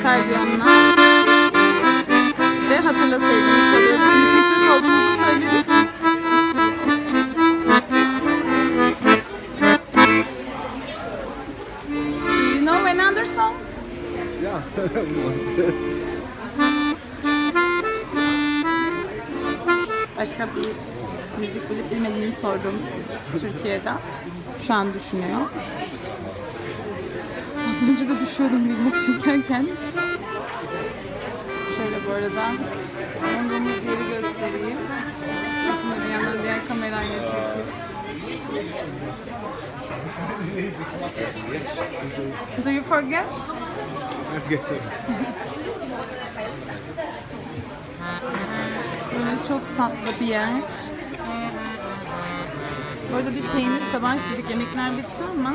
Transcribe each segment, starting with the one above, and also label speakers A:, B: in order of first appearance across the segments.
A: akardiyonla. Ve hatırlasaydınız çalıyoruz. Müziksiz olduğumuzu söyledik. Do you know another song?
B: Yeah.
A: Başka bir müzik bilip bilmediğini sordum Türkiye'den. Şu an düşünüyor. Az önce de düşüyordum bilmek çekerken. Şöyle bu arada bulunduğumuz yeri göstereyim. Şimdi bir yandan diğer kamerayla çekiyor. Do you forget?
B: Herkese.
A: Böyle çok tatlı bir yer. Bu arada bir peynir tabağı istedik. Yemekler bitti ama.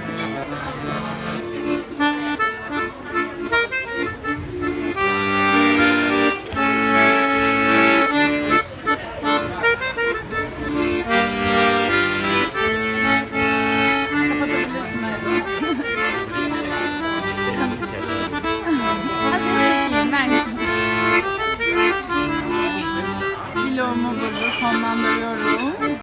A: videomu burada sonlandırıyorum.